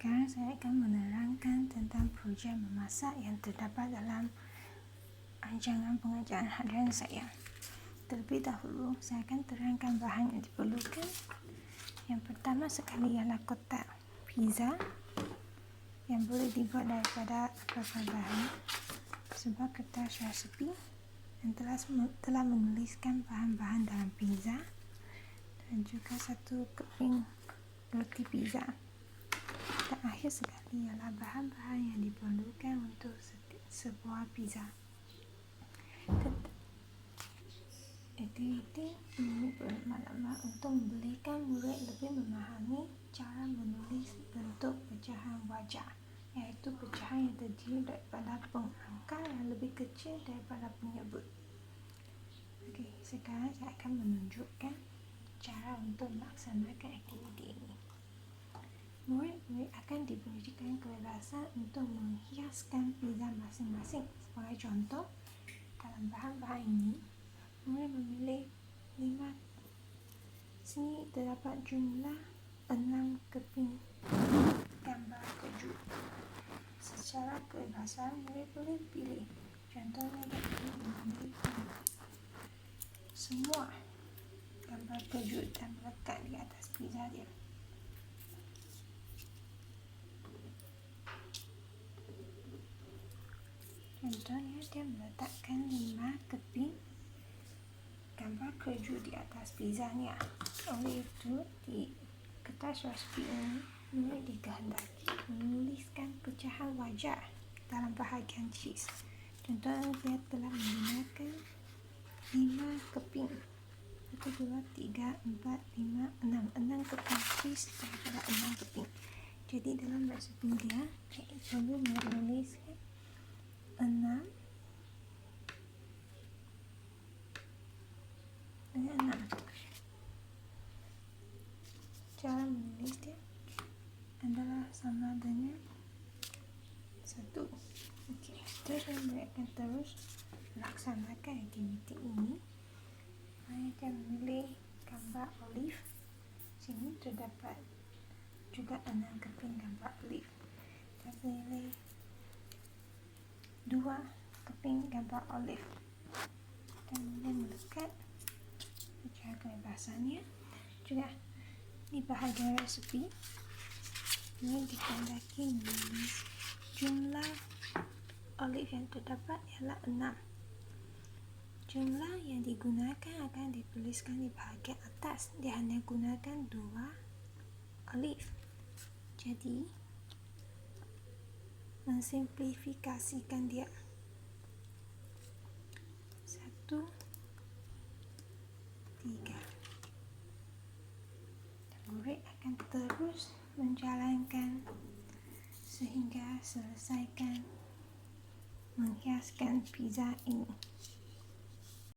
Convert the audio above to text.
Sekarang saya akan menerangkan tentang projek memasak yang terdapat dalam rancangan pengajaran harian saya. Terlebih dahulu, saya akan terangkan bahan yang diperlukan. Yang pertama sekali ialah kotak pizza yang boleh dibuat daripada apa-apa bahan sebuah kertas resepi yang telah telah menuliskan bahan-bahan dalam pizza dan juga satu keping roti pizza. Dan akhir sekali ialah bahan-bahan yang diperlukan untuk sebuah pizza. Aktiviti ini bermakna untuk memberikan murid lebih memahami cara menulis bentuk pecahan wajah iaitu pecahan yang terdiri daripada pengangkal yang lebih kecil daripada penyebut. Okey, sekarang saya akan menunjukkan cara untuk melaksanakan aktiviti ini. Murid-murid akan diberikan kebebasan untuk menghiaskan pizza masing-masing. Sebagai contoh, dalam bahan-bahan ini, Murid memilih lima. Sini terdapat jumlah enam keping gambar kejut. Secara kebebasan, murid boleh pilih. Contohnya, dapat mengambil semua gambar kejut dan melekat di atas pizza dia. Contohnya, dia meletakkan lima keping gambar keju di atas pizzanya. Oleh itu, di kertas resipi ini, ini dikehendaki menuliskan pecahan wajah dalam bahagian cheese. Contohnya, dia telah menggunakan lima keping. Satu, dua, tiga, empat, lima, enam. Enam keping cheese daripada enam keping. Jadi, dalam resipi dia, saya perlu menuliskan enam. 6 cara menulis dia adalah sama dengan 1 ok terus saya akan terus laksanakan aktiviti ini. Saya akan memilih gambar olive. Sini terdapat juga enam keping gambar olive. Saya pilih dua keping gambar olive. Kemudian melekat. Secara kebebasannya juga di bahagian resepi ini dikendaki menulis jumlah olive yang terdapat ialah 6 jumlah yang digunakan akan dituliskan di bahagian atas. Dia hanya gunakan dua olive. Jadi mensimplifikasikan dia satu tiga. Murid akan terus menjalankan sehingga selesaikan menghiaskan pizza ini.